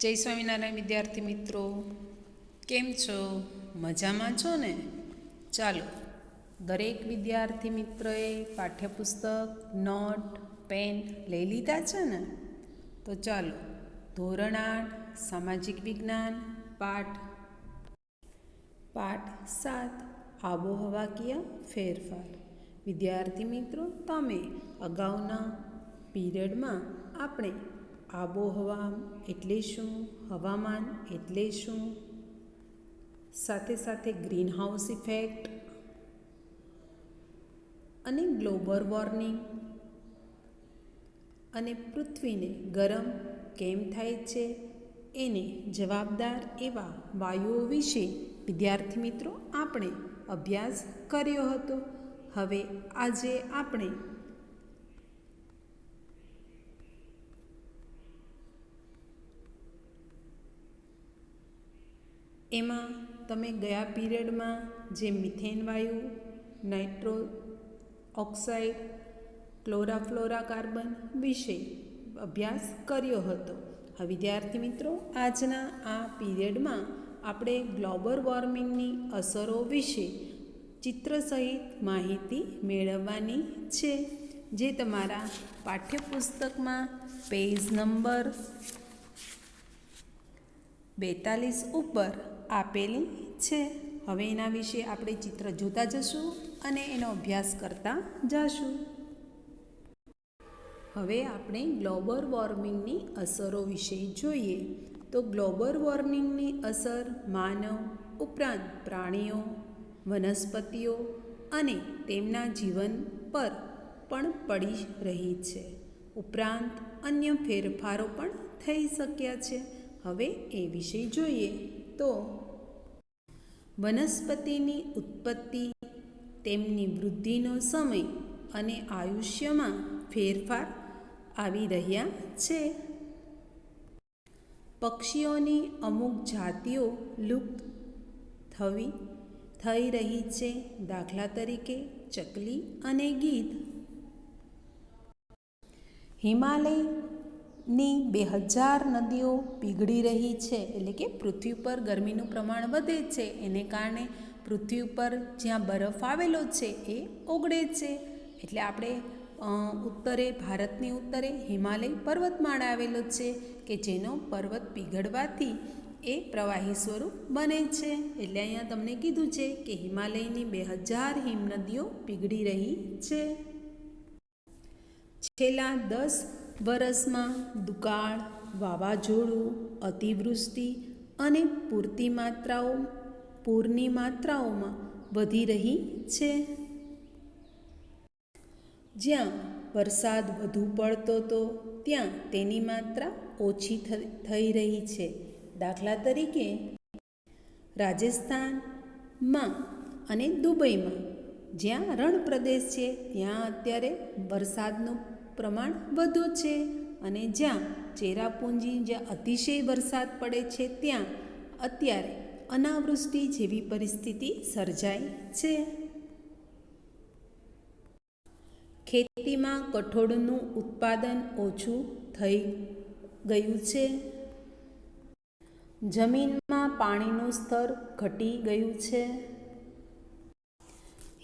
જય સ્વામિનારાયણ, વિદ્યાર્થી મિત્રો. કેમ છો? મજામાં છો ને? ચાલો, દરેક વિદ્યાર્થી મિત્રએ પાઠ્યપુસ્તક, નોટ, પેન લઈ લીધા છે ને? તો ચાલો, ધોરણ આઠ, સામાજિક વિજ્ઞાન, પાઠ. પાઠ સાત આબોહવાકીય ફેરફાર. વિદ્યાર્થી મિત્રો, તમે અગાઉના પીરિયડમાં આપણે આબોહવા એટલે શું, હવામાન એટલે શું? સાથે સાથે ગ્રીનહાઉસ ઇફેક્ટ અને ગ્લોબલ વોર્મિંગ. અને પૃથ્વીને ગરમ કેમ થાય છે? એને જવાબદાર એવા વાયુઓ વિશે વિદ્યાર્થી મિત્રો આપણે અભ્યાસ કર્યો હતો. હવે આજે આપણે એમાં તમે ગયા પીરિયડમાં જે મિથેન વાયુ, નાઇટ્રો ઓક્સાઇડ, ક્લોરાફ્લોરા કાર્બન વિશે અભ્યાસ કર્યો હતો. હવે વિદ્યાર્થી મિત્રો, આજના આ પીરિયડમાં આપણે ગ્લોબલ વોર્મિંગની અસરો વિશે ચિત્ર સહિત માહિતી મેળવવાની છે. જે તમારા પાઠ્યપુસ્તકમાં પેજ નંબર બેતાલીસ ઉપર આપેલી છે. હવે એના વિશે આપણે ચિત્ર જોતા જશું અને એનો અભ્યાસ કરતા જશું. હવે આપણે ગ્લોબલ વોર્મિંગની અસરો વિશે જોઈએ. તો ગ્લોબલ વોર્મિંગની અસર માનવ, ઉપરાંત પ્રાણીઓ, વનસ્પતિઓ અને તેમના જીવન પર પણ પડી રહી છે. ઉપરાંત અન્ય ફેરફારો પણ થઈ શક્યા છે. હવે એ વિશે જોઈએ. તો વનસ્પતિની ઉત્પત્તિ, તેમની વૃદ્ધિનો સમય અને આયુષ્યમાં ફેરફાર આવી રહ્યા છે. પક્ષીઓની અમુક જાતિઓ લુપ્ત થવી, થઈ રહી છે. દાખલા તરીકે ચકલી અને ગીધ. હિમાલયની બે હજાર નદીઓ પીગળી રહી છે, એટલે કે પૃથ્વી પર ગરમીનું પ્રમાણ વધે છે. એને કારણે પૃથ્વી ઉપર જ્યાં બરફ આવેલો છે એ ઓગળે છે. એટલે આપણે ઉત્તરે, ભારતની ઉત્તરે હિમાલય પર્વતમાળા આવેલો છે, કે જેનો પર્વત પીગળવાથી એ પ્રવાહી સ્વરૂપ બને છે. એટલે અહીંયા તમને કીધું છે કે હિમાલયની બે હજાર હિમનદીઓ પીગળી રહી છે. છેલ્લા દસ વર્ષમાં દુકાળ, વાવાઝોડું, અતિવૃષ્ટિ અને પૂરતી માત્રાઓ, પૂરની માત્રાઓમાં વધી રહી છે. જ્યાં વરસાદ વધુ પડતો તો ત્યાં તેની માત્રા ઓછી થઈ રહી છે. દાખલા તરીકે, રાજસ્થાનમાં અને દુબઈમાં જ્યાં રણ પ્રદેશ છે, ત્યાં અત્યારે વરસાદનું પ્રમાણ વધુ છે અને જ્યાં ચેરાપુંજી જ્યાં અતિશય વરસાદ પડે છે, ત્યાં અત્યારે અનાવૃષ્ટિ જેવી પરિસ્થિતિ સર્જાય છે. ખેતીમાં કઠોળનું ઉત્પાદન ઓછું થઈ ગયું છે. જમીનમાં પાણીનું સ્તર ઘટી ગયું છે.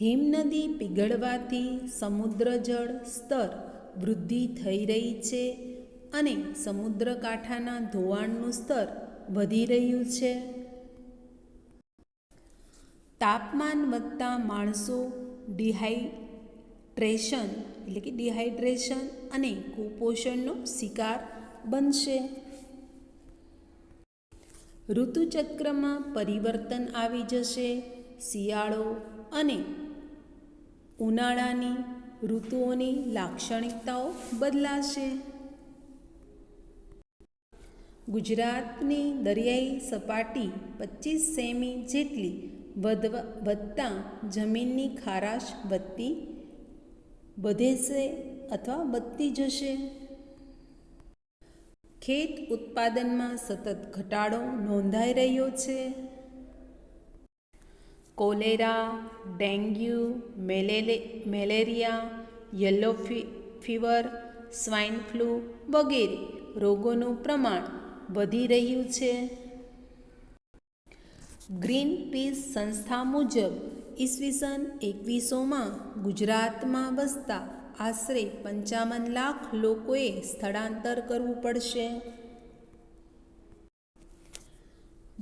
હિમનદી પીગળવાથી સમુદ્ર જળ સ્તર વૃદ્ધિ થઈ રહી છે અને સમુદ્ર કાંઠાના ધોવાણનું સ્તર વધી રહ્યું છે. તાપમાન વધતા માણસો ડિહાઈડ્રેશન એટલે કે ડિહાઈડ્રેશન અને કુપોષણનો શિકાર બનશે. ઋતુચક્રમાં પરિવર્તન આવી જશે. શિયાળો અને ઉનાળાની ઋતુઓની લાક્ષણિકતાઓ બદલાશે. ગુજરાતની દરિયાઈ સપાટી પચીસ સેમી જેટલી વધતા જમીનની ખારાશ વધતી, વધેશે અથવા વધતી જશે. ખેત ઉત્પાદનમાં સતત ઘટાડો નોંધાઈ રહ્યો છે. કોલેરા, ડેન્ગ્યુ, મેલેલે, મેલેરિયા, યલો ફી, ફીવર, સ્વાઇન ફ્લૂ વગેરે રોગોનું પ્રમાણ વધી રહ્યું છે. ગ્રીન પીસ સંસ્થા મુજબ ઈસવીસન એકવીસોમાં ગુજરાતમાં વસતા આશરે પંચાવન લાખ લોકોએ સ્થળાંતર કરવું પડશે.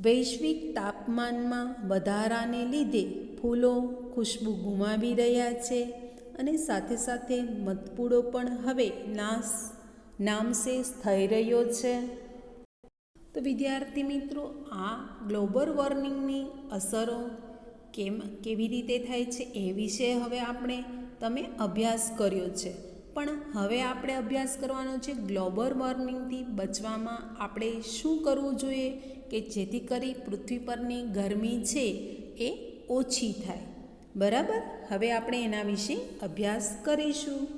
વૈશ્વિક તાપમાનમાં વધારાને લીધે ફૂલો ખુશ્બુ ગુમાવી રહ્યા છે અને સાથે સાથે મધપૂડો પણ હવે નાશ, નામશેષ થઈ રહ્યો છે. તો વિદ્યાર્થી મિત્રો, આ ગ્લોબલ વોર્મિંગની અસરો કેમ, કેવી રીતે થાય છે એ વિશે હવે આપણે, તમે અભ્યાસ કર્યો છે. પણ હવે આપણે અભ્યાસ કરવાનો છે ગ્લોબલ વોર્મિંગથી બચવામાં આપણે શું કરવું જોઈએ કે જેથી કરી પૃથ્વી પરની ગરમી છે એ ઓછી થાય. બરાબર? હવે આપણે એના વિશે અભ્યાસ કરીશું.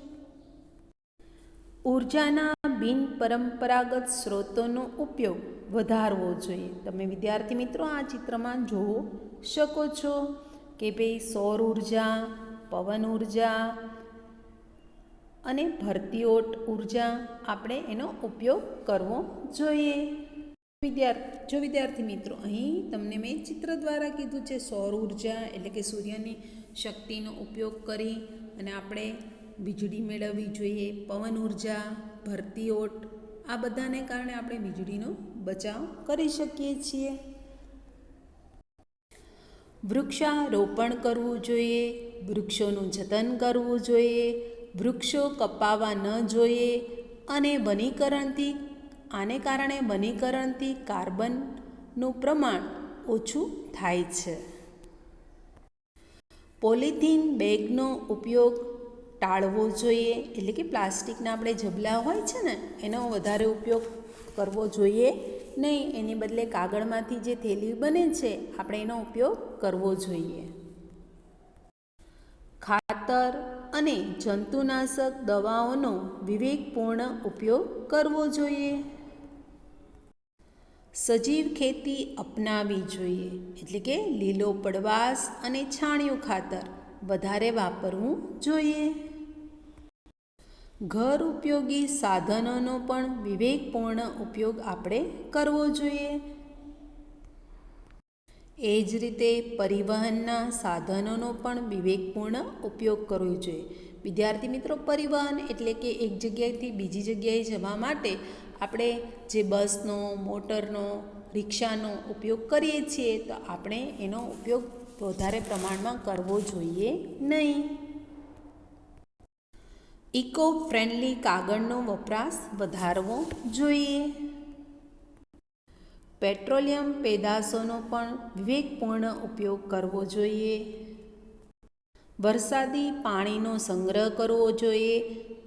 ઉર્જાના બિનપરંપરાગત સ્ત્રોતોનો ઉપયોગ વધારવો જોઈએ. તમે વિદ્યાર્થી મિત્રો, આ ચિત્રમાં જોવો શકો છો કે ભાઈ સૌર ઊર્જા, પવન ઊર્જા અને ભરતીઓટ ઊર્જા આપણે એનો ઉપયોગ કરવો જોઈએ. વિદ્યાર્થી જો વિદ્યાર્થી મિત્રો, અહીં તમને મેં ચિત્ર દ્વારા કીધું છે, સૌર ઊર્જા એટલે કે સૂર્યની શક્તિનો ઉપયોગ કરી અને આપણે વીજળી મેળવવી જોઈએ, પવન ઊર્જા, ભરતી ઓટ, આ બધાને કારણે આપણે વીજળીનો બચાવ કરી શકીએ છીએ. વૃક્ષારોપણ કરવું જોઈએ, વૃક્ષોનું જતન કરવું જોઈએ, વૃક્ષો કપાવા ન જોઈએ અને વનીકરણથી આને કારણે વનીકરણથી કાર્બનનું પ્રમાણ ઓછું થાય છે. પોલિથીન બેગનો ઉપયોગ ટાળવો જોઈએ, એટલે કે પ્લાસ્ટિકના આપણે જબલા હોય છે ને, એનો વધારે ઉપયોગ કરવો જોઈએ. નહીં, એની બદલે કાગળમાંથી જે થેલી બને છે, આપણે એનો ઉપયોગ કરવો જોઈએ. ખાતર અને જંતુનાશક દવાઓનો વિવેકપૂર્ણ ઉપયોગ કરવો જોઈએ. સજીવ ખેતી અપનાવી જોઈએ, એટલે કે લીલો પડવાશ અને છાણિયું ખાતર વધારે વાપરવું જોઈએ. ઘર ઉપયોગી સાધનોનો પણ વિવેકપૂર્ણ ઉપયોગ આપણે કરવો જોઈએ. એ જ રીતે પરિવહનના સાધનોનો પણ વિવેકપૂર્ણ ઉપયોગ કરવો જોઈએ. વિદ્યાર્થી મિત્રો, પરિવહન એટલે કે એક જગ્યાએથી બીજી જગ્યાએ જવા માટે આપણે જે બસનો, મોટરનો, રિક્ષાનો ઉપયોગ કરીએ છીએ, તો આપણે એનો ઉપયોગ વધારે પ્રમાણમાં કરવો જોઈએ નહીં. ઇકો ફ્રેન્ડલી કાગળનો વપરાશ વધારવો જોઈએ. પેટ્રોલિયમ પેદાશોનો પણ વિવેકપૂર્ણ ઉપયોગ કરવો જોઈએ. વરસાદી પાણીનો સંગ્રહ કરવો જોઈએ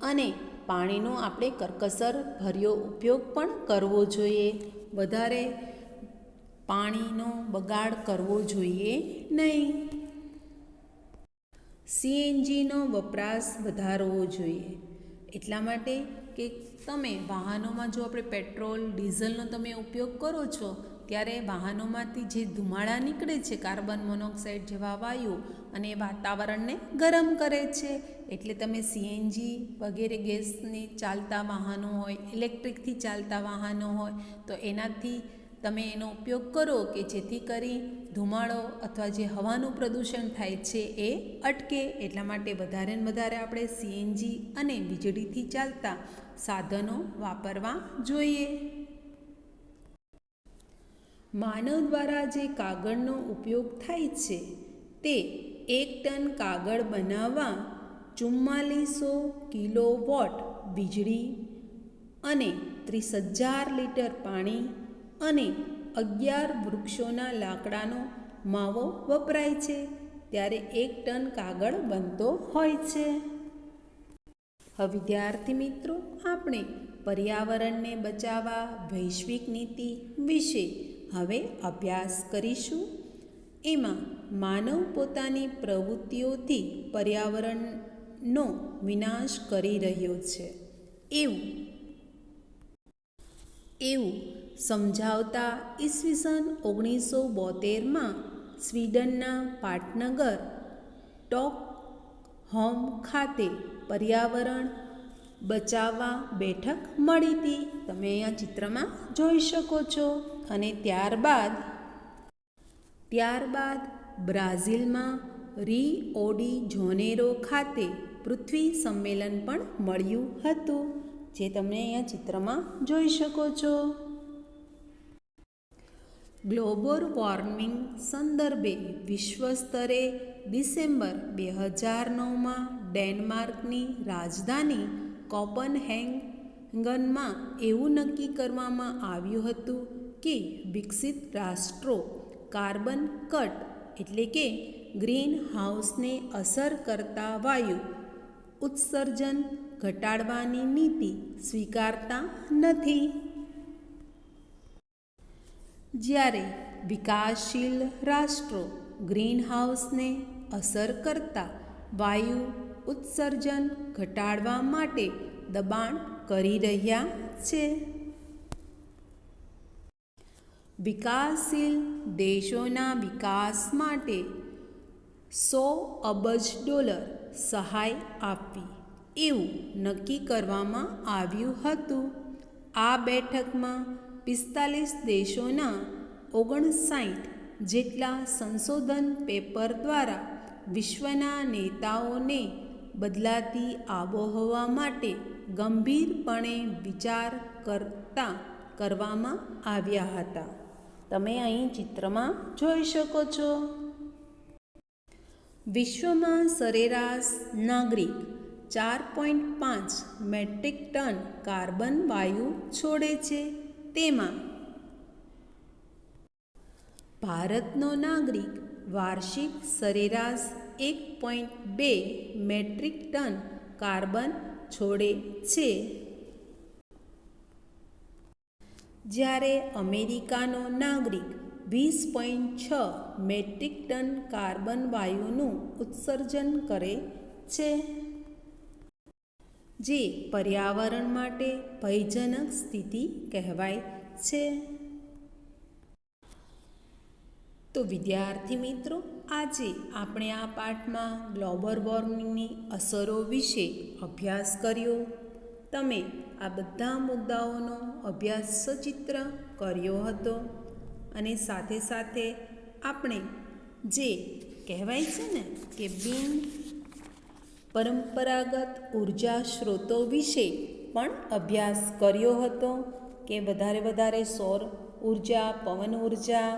અને પાણીનો આપણે કરકસર ભર્યો ઉપયોગ પણ કરવો જોઈએ. વધારે પાણીનો બગાડ કરવો જોઈએ નહીં. સીએનજીનો વપરાશ વધારવો જોઈએ. એટલા માટે કે તમે વાહનોમાં જો આપણે પેટ્રોલ, ડીઝલનો તમે ઉપયોગ કરો છો, ત્યારે વાહનોમાંથી જે ધુમાડા નીકળે છે, કાર્બન મોનોક્સાઇડ જેવા વાયુ અને વાતાવરણને ગરમ કરે છે. એટલે તમે સીએનજી વગેરે ગેસની ચાલતા વાહનો હોય, ઇલેક્ટ્રિકથી ચાલતા વાહનો હોય, તો એનાથી તમે એનો ઉપયોગ કરો કે જેથી કરી ધુમાડો અથવા જે હવાનું પ્રદૂષણ થાય છે એ અટકે. એટલા માટે વધારે ને વધારે આપણે સીએનજી અને વીજળીથી ચાલતા સાધનો વાપરવા જોઈએ. માનવ દ્વારા જે કાગળનો ઉપયોગ થાય છે તે એક ટન કાગળ બનાવવા ચુમ્માલીસો કિલો વોટ વીજળી અને ત્રીસ હજાર લીટર પાણી અને અગિયાર વૃક્ષોના લાકડાનો માવો વપરાય છે, ત્યારે એક ટન કાગળ બનતો હોય છે. હવે વિદ્યાર્થી મિત્રો, આપણે પર્યાવરણને બચાવવા વૈશ્વિક નીતિ વિશે હવે અભ્યાસ કરીશું. એમાં માનવ પોતાની પ્રવૃત્તિઓથી પર્યાવરણનો વિનાશ કરી રહ્યો છે. એવું. એવું સમજાવતા ઈસવીસન ઓગણીસો બોતેરમાં સ્વીડનના પાટનગર ટોક હોમ ખાતે પર્યાવરણ બચાવવા બેઠક મળી હતી. તમે અહીંયા ચિત્રમાં જોઈ શકો છો. અને ત્યારબાદ ત્યારબાદ બ્રાઝિલમાં રી ઓડી જોનેરો ખાતે પૃથ્વી સંમેલન પણ મળ્યું હતું, જે તમે અહીંયા ચિત્રમાં જોઈ શકો છો. ગ્લોબલ વોર્મિંગ સંદર્ભે વિશ્વ સ્તરે ડિસેમ્બર બે હજાર નવમાં ડેનમાર્કની રાજધાની કોપનહેંગનમાં એવું નક્કી કરવામાં આવ્યું હતું કે વિકસિત રાષ્ટ્રો કાર્બન કટ એટલે કે ગ્રીન હાઉસને અસર કરતા વાયુ ઉત્સર્જન ઘટાડવાની નીતિ સ્વીકારતા નથી. જ્યારે વિકાસશીલ રાષ્ટ્રો ગ્રીનહાઉસને અસર કરતા વાયુ ઉત્સર્જન ઘટાડવા માટે દબાણ કરી રહ્યા છે. વિકાસશીલ દેશોના વિકાસ માટે સો અબજ ડોલર સહાય આપવી. એવું નક્કી કરવામાં આવ્યું હતું. આ બેઠકમાં પિસ્તાલીસ દેશોના ઓગણસાઠ જેટલા સંશોધન પેપર દ્વારા વિશ્વના નેતાઓને બદલાતી આબોહવા માટે ગંભીરપણે વિચાર કરતા કરવામાં આવ્યા હતા. તમે અહીં ચિત્રમાં જોઈ શકો છો. વિશ્વમાં સરેરાશ નાગરિક ચાર પોઈન્ટ પાંચ મેટ્રિક ટન કાર્બન વાયુ છોડે છે. તેમાં ભારતનો નાગરિક વાર્ષિક સરેરાશ એક પોઈન્ટ બે મેટ્રિક ટન કાર્બન છોડે છે. જ્યારે અમેરિકાનો નાગરિક વીસ પોઈન્ટ છ મેટ્રિક ટન કાર્બન વાયુનું ઉત્સર્જન કરે છે. જે પર્યાવરણ માટે ભયજનક સ્થિતિ કહેવાય છે. તો વિદ્યાર્થી મિત્રો, આજે આપણે આ પાઠમાં ગ્લોબલ વોર્મિંગની અસરો વિશે અભ્યાસ કર્યો. તમે આ બધા મુદ્દાઓનો અભ્યાસ સચિત્ર કર્યો હતો અને સાથે સાથે આપણે જે કહેવાય છે ને કે બિન પરંપરાગત ઊર્જા સ્ત્રોતો વિશે પણ અભ્યાસ કર્યો હતો કે વધારે વધારે સૌર ઊર્જા, પવન ઊર્જા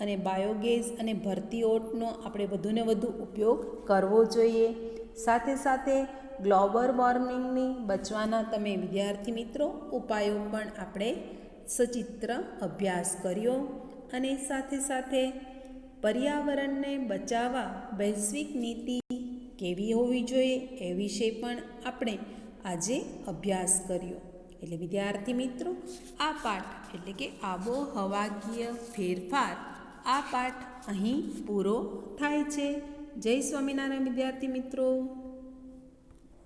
અને બાયોગેસ અને ભરતી ઓટનો આપણે વધુને વધુ ઉપયોગ કરવો જોઈએ. સાથે સાથે ગ્લોબલ વોર્મિંગની બચવાના તમે વિદ્યાર્થી મિત્રો ઉપાયો પણ આપણે સચિત્ર અભ્યાસ કર્યો અને સાથે સાથે પર્યાવરણને બચાવવા વૈશ્વિક નીતિ કેવી હોવી જોઈએ એ વિશે પણ આપણે આજે અભ્યાસ કર્યો. એટલે વિદ્યાર્થી મિત્રો, આ પાઠ એટલે કે આબોહવાકીય ફેરફાર, આ પાઠ અહીં પૂરો થાય છે. જય સ્વામિનારાયણ વિદ્યાર્થી મિત્રો.